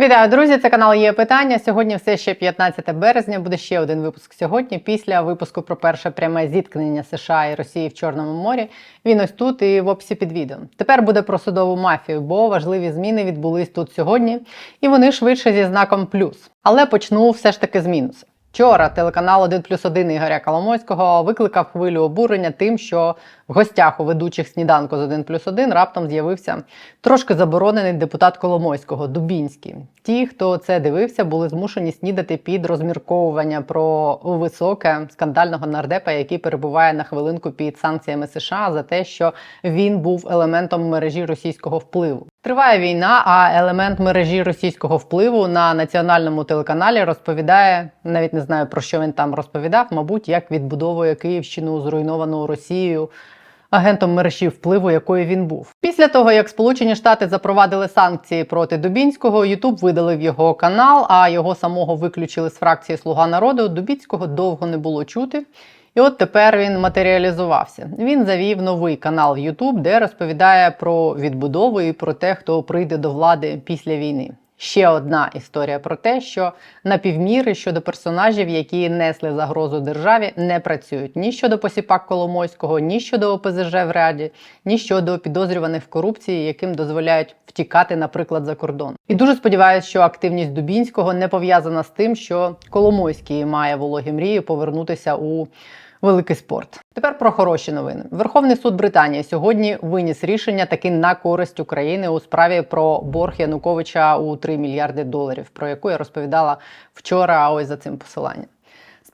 Вітаю, друзі! Це канал є питання. Сьогодні все ще 15 березня. Буде ще один випуск сьогодні. Після випуску про перше пряме зіткнення США і Росії в Чорному морі. Він ось тут і в описі під відео. Тепер буде про судову мафію, бо важливі зміни відбулись тут сьогодні, і вони швидше зі знаком плюс. Але почну все ж таки з мінусу. Вчора телеканал 1 плюс 1 Ігоря Коломойського викликав хвилю обурення тим, що в гостях у ведучих сніданку з 1 плюс 1 раптом з'явився трошки заборонений депутат Коломойського Дубінський. Ті, хто це дивився, були змушені снідати під розмірковування про високе скандального нардепа, який перебуває на хвилинку під санкціями США за те, що він був елементом мережі російського впливу. Триває війна, а елемент мережі російського впливу на національному телеканалі розповідає навіть не знаю про що він там розповідав, мабуть, як відбудовує Київщину, зруйновану Росією. Агентом мережі впливу, якої він був, після того як Сполучені Штати запровадили санкції проти Дубінського, Ютуб видалив його канал, а його самого виключили з фракції Слуга народу. Дубінського довго не було чути. І от тепер він матеріалізувався. Він завів новий канал YouTube, де розповідає про відбудову і про те, хто прийде до влади після війни. Ще одна історія про те, що напівміри щодо персонажів, які несли загрозу державі, не працюють ні щодо посіпак Коломойського, ні щодо ОПЗЖ в Раді, ні щодо підозрюваних в корупції, яким дозволяють втікати, наприклад, за кордон. І дуже сподіваюся, що активність Дубінського не пов'язана з тим, що Коломойський має вологі мрії повернутися у великий спорт. Тепер про хороші новини. Верховний суд Британії сьогодні виніс рішення таки на користь України у справі про борг Януковича у 3 мільярди доларів, про яку я розповідала вчора. Ось за цим посиланням.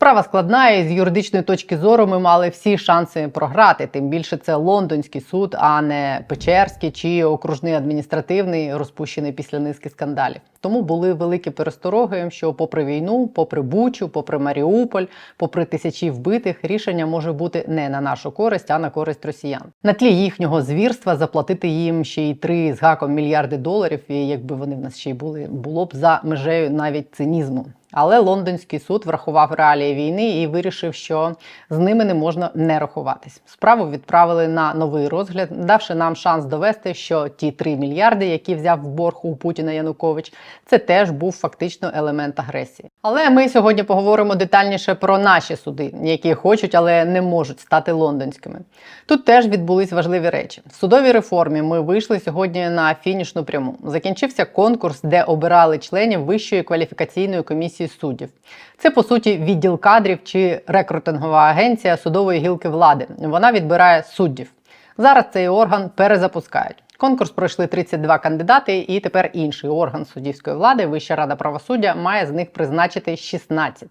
Справа складна, і з юридичної точки зору ми мали всі шанси програти. Тим більше це лондонський суд, а не Печерський чи окружний адміністративний, розпущений після низки скандалів. Тому були великі перестороги, що, попри війну, попри Бучу, попри Маріуполь, попри тисячі вбитих, рішення може бути не на нашу користь, а на користь росіян. На тлі їхнього звірства заплатити їм ще й три з гаком мільярди доларів. І якби вони в нас ще й були, було б за межею навіть цинізму. Але лондонський суд врахував реалії війни і вирішив, що з ними не можна не рахуватись. Справу відправили на новий розгляд, давши нам шанс довести, що ті 3 мільярди, які взяв в борг у Путіна Янукович, це теж був фактично елемент агресії. Але ми сьогодні поговоримо детальніше про наші суди, які хочуть, але не можуть стати лондонськими. Тут теж відбулись важливі речі. В судовій реформі ми вийшли сьогодні на фінішну пряму. Закінчився конкурс, де обирали членів Вищої кваліфікаційної комісії суддів. Це по суті відділ кадрів чи рекрутингова агенція судової гілки влади. Вона відбирає суддів. Зараз цей орган перезапускають. Конкурс пройшли 32 кандидати, і тепер інший орган суддівської влади, Вища рада правосуддя, має з них призначити 16,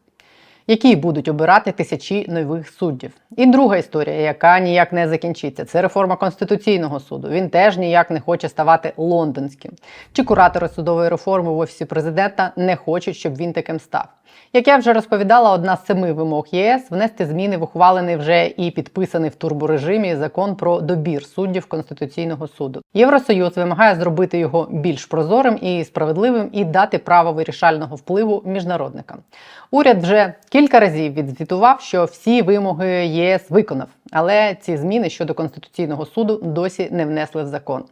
які будуть обирати тисячі нових суддів. І друга історія, яка ніяк не закінчиться, це реформа конституційного суду. Він теж ніяк не хоче ставати лондонським. Чи куратори судової реформи в офісі президента не хочуть, щоб він таким став. Як я вже розповідала, одна з семи вимог ЄС внести зміни в ухвалений вже і підписаний в турборежимі закон про добір суддів Конституційного суду. Євросоюз вимагає зробити його більш прозорим і справедливим і дати право вирішального впливу міжнародникам. Уряд вже кілька разів відзвітував, що всі вимоги ЄС виконав, але ці зміни щодо конституційного суду досі не внесли в закон.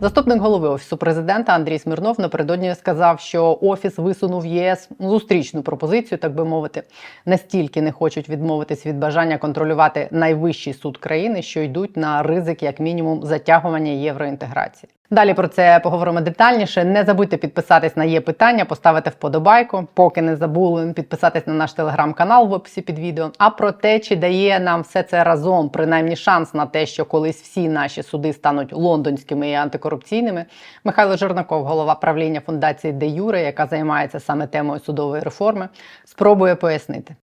Заступник голови офісу президента Андрій Смирнов напередодні сказав, що офіс висунув ЄС зустрічну пропозицію, так би мовити, настільки не хочуть відмовитись від бажання контролювати найвищий суд країни, що йдуть на ризик, як мінімум, затягування євроінтеграції. Далі про це поговоримо детальніше. Не забудьте підписатись на є питання, поставити вподобайку, поки не забули підписатись на наш телеграм-канал в описі під відео. А про те, чи дає нам все це разом, принаймні шанс на те, що колись всі наші суди стануть лондонськими і антикорупційними. Михайло Жернаков, голова правління фундації Де Юре, яка займається саме темою судової реформи, спробує пояснити.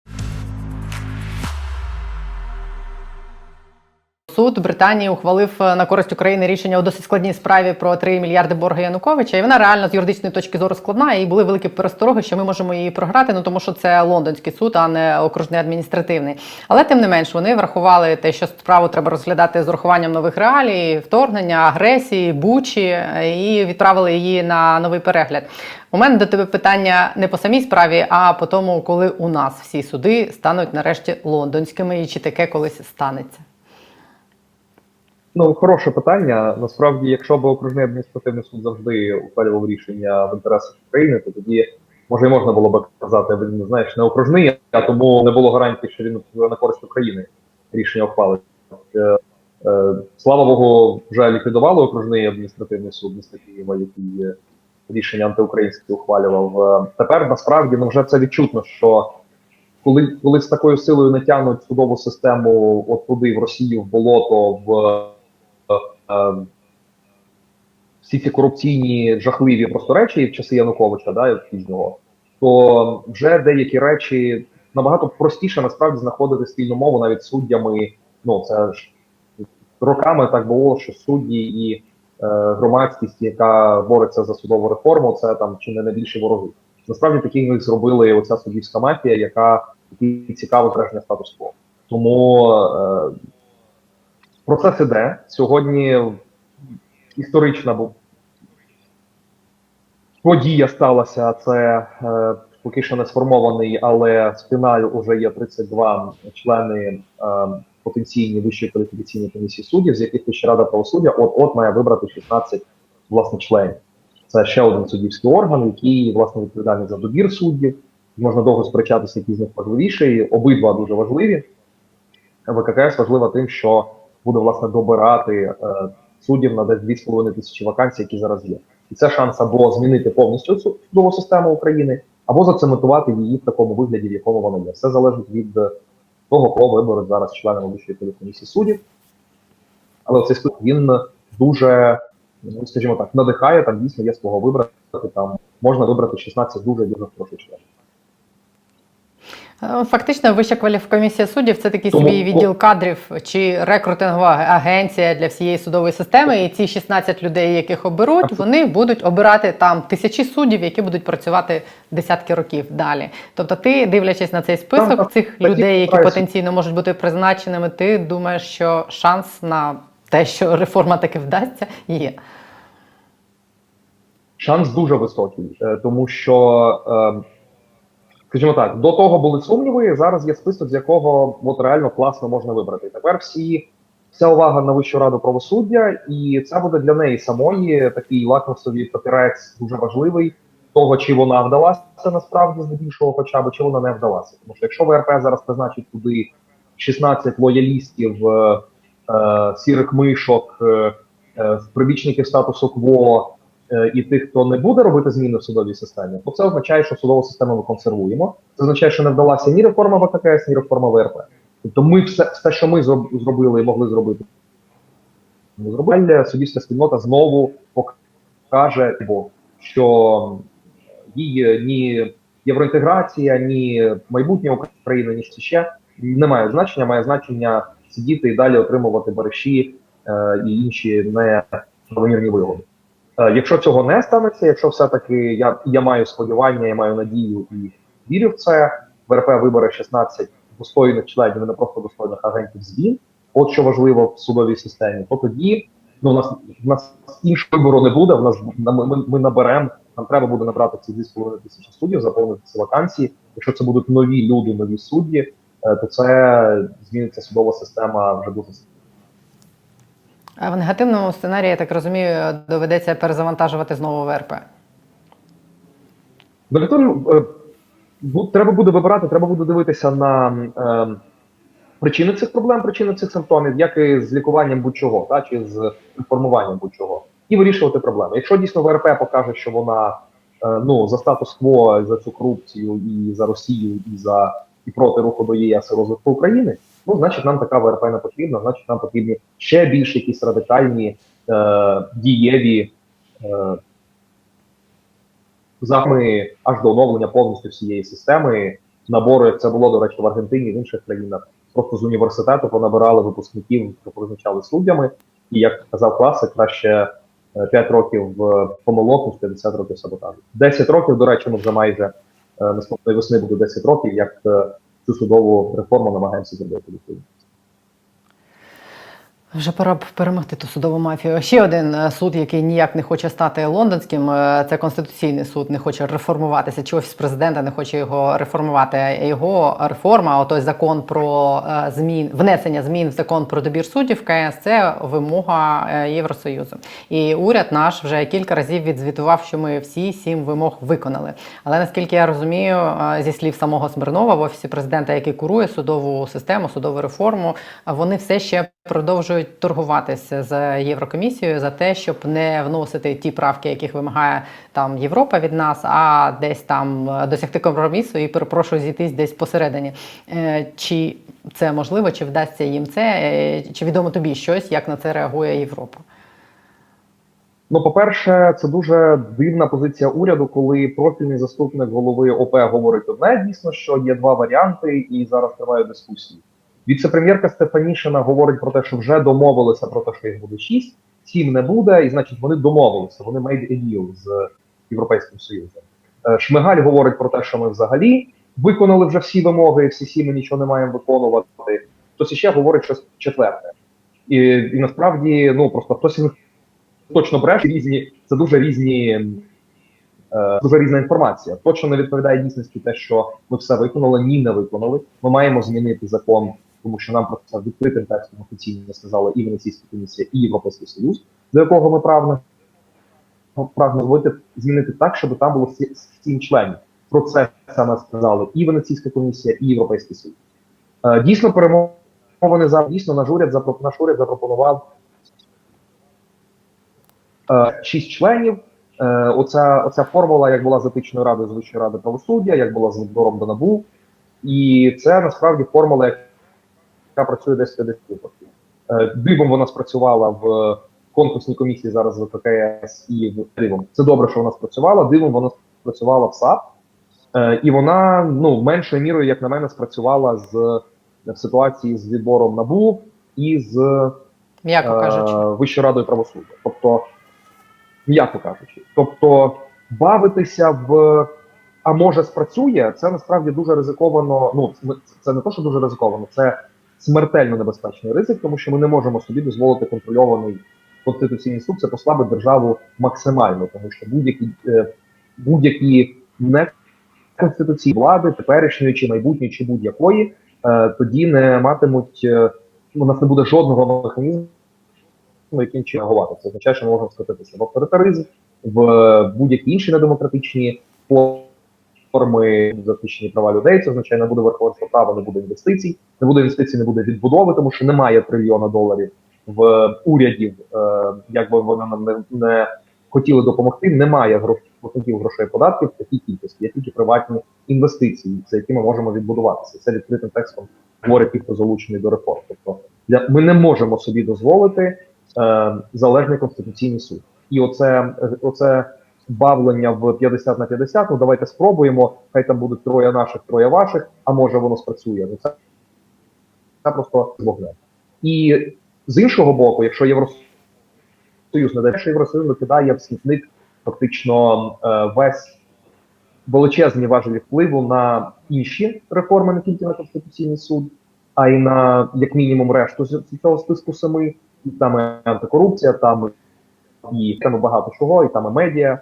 Суд Британії ухвалив е, на користь України рішення у досить складній справі про 3 мільярди борга Януковича. І вона реально з юридичної точки зору складна. І були великі перестороги, що ми можемо її програти. Ну тому що це лондонський суд, а не окружний адміністративний. Але тим не менш вони врахували те, що справу треба розглядати з урахуванням нових реалій, вторгнення, агресії, бучі, е, і відправили її на новий перегляд. У мене до тебе питання не по самій справі, а по тому, коли у нас всі суди стануть нарешті лондонськими, і чи таке колись станеться. Ну, хороше питання. Насправді, якщо б окружний адміністративний суд завжди ухвалював рішення в інтересах України, то тоді може і можна було б казати, він знаєш, не окружний, а тому не було гарантії, що він на користь України рішення ухвалить. Е, е, Слава Богу, вже ліквідували окружний адміністративний суд міста Києва, який рішення антиукраїнське ухвалював. Е, Тепер насправді ну вже це відчутно, що коли, коли з такою силою натягнуть судову систему от туди, в Росію, в болото, в всі ці корупційні жахливі просто речі в часи Януковича, да, пізнього, то вже деякі речі набагато простіше насправді знаходити спільну мову навіть суддями. Ну це ж роками так було, що судді і е, громадськість, яка бореться за судову реформу, це там чи не найбільші вороги. Насправді таких них зробили оця суддівська мафія, яка який цікавий збереження статус-кво. Тому е, процес іде сьогодні. Історична подія сталася. Це е, поки що не сформований, але з фіналю вже є 32 члени е, потенційні вищої кваліфікаційної комісії суддів, з яких Вища рада правосуддя от от має вибрати 16 власне членів. Це ще один суддівський орган, який власне відповідальний за добір суддів. Можна довго сперечатися, який з них важливіший. Обидва дуже важливі. ВККС важлива тим, що буде власне добирати е, суддів на десь 2,5 тисячі вакансій, які зараз є. І це шанс або змінити повністю цю судову систему України, або зацементувати її в такому вигляді, в якому вона є. Все залежить від того, кого виберуть зараз членами Вищої комісії суддів. Але цей список він дуже, ну скажімо так, надихає, там дійсно є з кого вибрати. Там можна вибрати 16 дуже дуже хороших членів. Е, Фактично, вища кваліфкомісія суддів це такий Тому- собі відділ кадрів чи рекрутингова агенція для всієї судової системи. І ці 16 людей, яких оберуть, вони будуть обирати там тисячі суддів, які будуть працювати десятки років далі. Тобто, ти, дивлячись на цей список цих людей, які потенційно можуть бути призначеними, ти думаєш, що шанс на те, що реформа таки вдасться, є. Шанс дуже високий, е, тому що, е, скажімо так, до того були сумніви. Зараз є список, з якого от реально класно можна вибрати. Тепер всі вся увага на Вищу раду правосуддя, і це буде для неї самої такий лакмусовий папірець дуже важливий. Того, чи вона вдалася насправді здебільшого, хоча б чи вона не вдалася. Тому що якщо ВРП зараз призначить туди 16 лоялістів, е, е, сірих мишок, е, е, прибічників статусу КВО, і тих, хто не буде робити зміни в судовій системі, то це означає, що судову систему ми консервуємо. Це означає, що не вдалася ні реформа ВККС, ні реформа ВРП. Тобто, ми все, все що ми зробили і могли зробити, ми зробили. Суддівська спільнота знову покаже, що її ні євроінтеграція, ні майбутнє України, ні ще не має значення, має значення сидіти і далі отримувати бариші е, і інші неправомірні вигоди. Е, Якщо цього не станеться, якщо все-таки я, я маю сподівання, я маю надію і вірю в це, ВРП вибере 16 достойних членів, не просто достойних агентів змін, от що важливо в судовій системі, то тоді ну, у нас, у нас іншого вибору не буде. В нас ми, ми, наберемо, нам треба буде набрати ці 2,5 тисячі суддів, заповнити ці вакансії. Якщо це будуть нові люди, нові судді, е, то це зміниться судова система вже дуже в негативному сценарії, я так розумію, доведеться перезавантажувати знову ВРП. Е, треба буде вибирати, треба буде дивитися на е, причини цих проблем, причини цих симптомів, як і з лікуванням будь-чого, та чи з реформуванням будь-чого, і вирішувати проблеми. Якщо дійсно ВРП покаже, що вона е, ну за статус-кво, за цю корупцію, і за Росію, і за і проти руху до ЄС розвитку України, ну значить нам така ВРП не потрібна, значить нам потрібні ще більш якісь радикальні е, дієві. Е, заходи аж до оновлення повністю всієї системи набору, як це було, до речі, в Аргентині в інших країнах. Просто з університету понабирали випускників, що призначали суддями. І як казав класик, краще 5 років е, помилок, ніж 50 років саботажу. 10 років, до речі, ми вже майже е, наступної весни буде 10 років, як е, цю судову реформу намагаємося зробити відповідно. Вже пора б перемогти ту судову мафію. Ще один е, суд, який ніяк не хоче стати лондонським, е, це конституційний суд, не хоче реформуватися. Чи офіс президента не хоче його реформувати. Його реформа, отой закон про е, змін, внесення змін в закон про добір суддів КС, це вимога Євросоюзу. І уряд наш вже кілька разів відзвітував, що ми всі сім вимог виконали. Але наскільки я розумію, зі слів самого Смирнова в офісі президента, який курує судову систему, судову реформу, вони все ще продовжують торгуватися з Єврокомісією за те, щоб не вносити ті правки, яких вимагає там Європа від нас, а десь там е, досягти компромісу і перепрошую зійтись десь посередині. Е, Чи це можливо, чи вдасться їм це? Е, Чи відомо тобі щось, як на це реагує Європа? Ну, по-перше, це дуже дивна позиція уряду, коли профільний заступник голови ОП говорить одне, дійсно, що є два варіанти, і зараз тривають дискусії. Віце-прем'єрка Стефанішина говорить про те, що вже домовилися про те, що їх буде шість, сім не буде, і значить вони домовилися. Вони made a deal з Європейським Союзом. Е, Шмигаль говорить про те, що ми взагалі виконали вже всі вимоги, всі сім ми нічого не маємо виконувати. Хтось іще говорить щось четверте. І, і насправді, ну просто хтось точно бреше різні, це дуже різні, е, дуже різна інформація. Точно не відповідає дійсності те, що ми все виконали, ні, не виконали. Ми маємо змінити закон, тому що нам про це відкритим текстом офіційно сказали і Венеційська комісія, і Європейський Союз, до якого ми прагнемо прагнемо змінити так, щоб там було сім членів. Про це саме сказали і Венеційська комісія, і Європейський Союз. Е, Дійсно, перемовини за дійсно наш уряд наш уряд запропонував е, шість членів. Е, оця, оця формула, як була з етичною радою з Вищої ради правосуддя, як була з відбором до НАБУ. І це насправді формула, яка працює десь 50 випадків. Е, дивом вона спрацювала в конкурсній комісії зараз в ВККС і в дивом. Це добре, що вона спрацювала. Дивом вона спрацювала в САП. Е, і вона ну меншою мірою, як на мене, спрацювала з в ситуації з відбором НАБУ і з М'яко кажучи. е, Вищою радою правосуддя. Тобто, м'яко кажучи, тобто бавитися в а може спрацює, це насправді дуже ризиковано. Ну це не то, що дуже ризиковано, це смертельно небезпечний ризик, тому що ми не можемо собі дозволити контрольований конституційний суд. Це послабить державу максимально, тому що будь-які е, будь-які неконституційні влади, теперішньої чи майбутньої, чи будь-якої, е, тоді не матимуть. Е, у нас не буде жодного механізму, яким чином реагувати. Це означає, що ми можемо скотитися в авторитаризм, в будь-які інші недемократичні форми захищені права людей. Це означає, не буде верховенства права, не буде інвестицій, не буде інвестицій, не буде відбудови, тому що немає трильйона доларів в урядів, е, як би вони нам не, хотіли допомогти. Немає грош, грошей податків в такій кількості, є тільки приватні інвестиції, за які ми можемо відбудуватися. Це відкритим текстом говорить хто залучений до реформ. Тобто ми не можемо собі дозволити е, залежний конституційний суд. І оце, оце бавлення в 50 на 50, ну давайте спробуємо, хай там будуть троє наших, троє ваших, а може воно спрацює. Ну це, це просто вогне. І з іншого боку, якщо Євросоюз не дає, що Євросоюз викидає в смітник фактично е, весь величезні важелі впливу на інші реформи, не тільки на Конституційний суд, а й на як мінімум решту з цього списку семи. І там і антикорупція, там і там і багато чого, і там і медіа.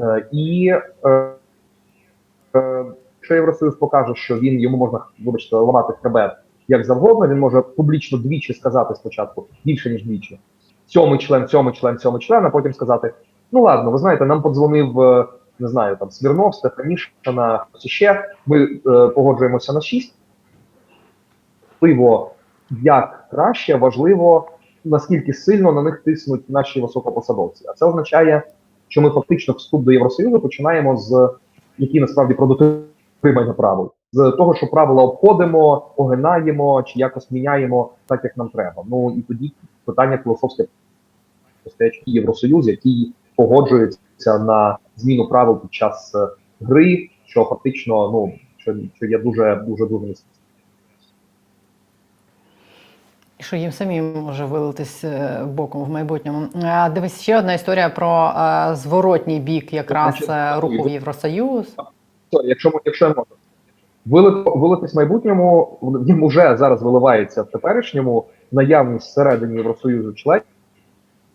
Е, і е, е, якщо Євросоюз покаже, що він йому можна вибачте, ламати хребет як завгодно, він може публічно двічі сказати спочатку більше ніж двічі. Сьомий член, сьомий член, сьомий член, а потім сказати: ну ладно, ви знаєте, нам подзвонив, не знаю, там Смірнов, Стефанішина, хтось ще. Ми е, погоджуємося на шість. Важливо, як краще, важливо, наскільки сильно на них тиснуть наші високопосадовці. А це означає, що ми фактично вступ до Євросоюзу починаємо з які насправді про дотримання правил, з того, що правила обходимо, огинаємо чи якось міняємо так, як нам треба. Ну і тоді питання філософське стоять Євросоюз, який погоджується на зміну правил під час е, гри, що фактично ну що, що є дуже дуже дуже низько. І Що їм самим може вилитись е, боком в майбутньому. Дивись, ще одна історія про е, зворотній бік якраз е, руху в Євросоюз. Якщо якщо я можу. Вилит, вилитись в майбутньому ньому вже зараз виливається в теперішньому наявність всередині Євросоюзу членів,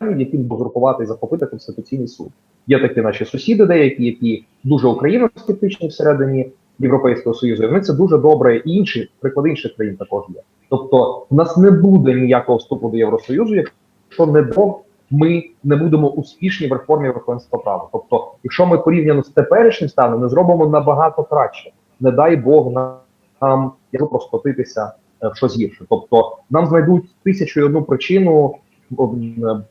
які можуть групувати і захопити Конституційний суд. Є такі наші сусіди, деякі, які дуже україноскептичні всередині Європейського Союзу. І вони це дуже добре. І інші приклади інших країн також є. Тобто, в нас не буде ніякого вступу до Євросоюзу, якщо не до ми не будемо успішні в реформі верховенства права. Тобто, якщо ми порівняно з теперішнім станом не зробимо набагато краще, не дай Бог нам, якщо розкотитися е, в щось гірше. Тобто нам знайдуть тисячу і одну причину е,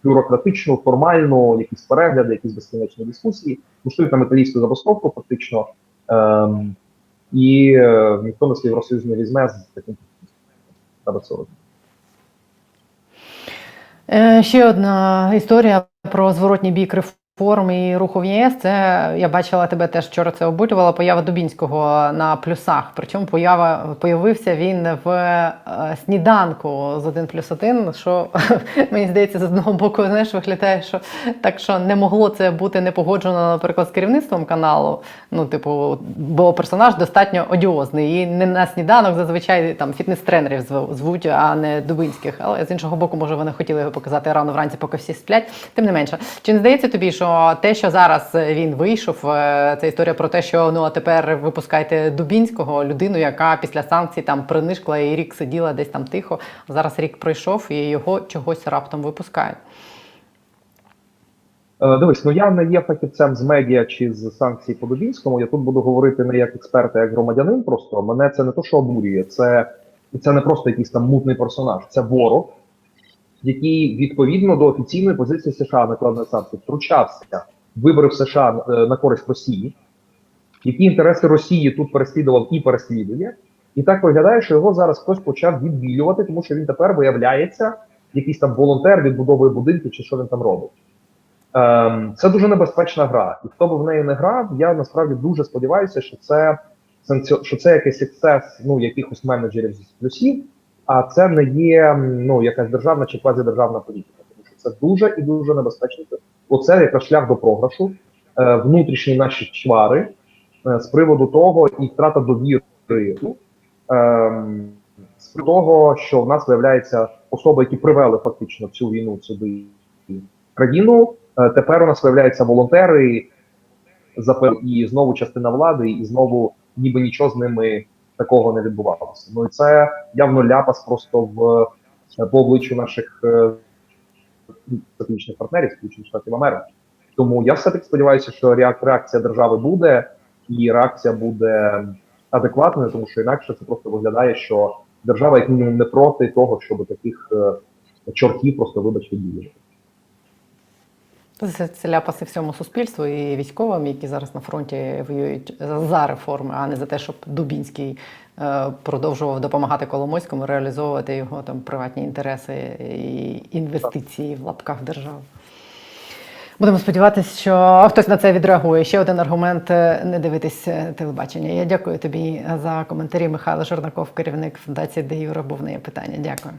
бюрократичну, формальну, якісь перегляди, якісь безкінечні дискусії, влаштують нам італійську забастовку фактично, ем, і е, ніхто на Євросоюз не візьме з таким робити. Е, Ще одна історія про зворотній бік реформ і руху в ЄС. Це я бачила тебе теж вчора. Це обурювала поява Дубінського на плюсах. Причому поява появився він в е, сніданку з 1 плюс 1, що мені здається, з одного боку знаєш, виглядає, що так що не могло це бути не погоджено, наприклад, з керівництвом каналу. Ну, типу, бо персонаж достатньо одіозний. І не на сніданок зазвичай там фітнес-тренерів звуть, а не Дубинських. Але з іншого боку, може, вони хотіли його показати рано вранці, поки всі сплять. Тим не менше, чи не здається тобі, що те, що зараз він вийшов, е, це історія про те, що ну а тепер випускайте Дубінського, людину, яка після санкцій там принишкла і рік сиділа десь там тихо. Зараз рік пройшов і його чогось раптом випускають. Е, Дивись, ну я не є фахівцем з медіа чи з санкцій по Дубінському. Я тут буду говорити не як експерт, а як громадянин. Просто мене це не то, що обурює, це, це не просто якийсь там мутний персонаж, це ворог, який відповідно до офіційної позиції США накладної санкцій втручався вибори в США е, на користь Росії, які інтереси Росії тут переслідував і переслідує. І так виглядає, що його зараз хтось почав відбілювати, тому що він тепер виявляється якийсь там волонтер відбудовує будинки чи що він там робить. Ем, це дуже небезпечна гра, і хто б в неї не грав, я насправді дуже сподіваюся, що це що це якийсь ексцес ну якихось менеджерів з плюсів, а це не є ну якась державна чи квазідержавна політика. Тому що це дуже і дуже небезпечно. Оце якраз шлях до програшу, е, внутрішні наші чвари е, з приводу того і втрата довіри. Ем, з приводу того, що в нас виявляється особи, які привели фактично цю війну сюди країну. Е, Тепер у нас виявляються волонтери і знову частина влади, і знову ніби нічого з ними такого не відбувалося. Ну і це явно ляпас просто в е, по обличчю наших е, стратегічних партнерів Сполучених Штатів Америки. Тому я все таки сподіваюся, що реакція держави буде, і реакція буде адекватною, тому що інакше це просто виглядає, що держава як мінімум не проти того, щоб таких е, чортів просто вибачте діяли. Це, ляпаси всьому суспільству і військовим, які зараз на фронті воюють за- за реформи, а не за те, щоб Дубінський е, продовжував допомагати Коломойському реалізовувати його там приватні інтереси і інвестиції в лапках держави. Будемо сподіватися, що хтось на це відреагує. Ще один аргумент е, не дивитись е, телебачення. Я дякую тобі за коментарі. Михайло Жорнаков, керівник фундації Де Юра, був на є питання. Дякую.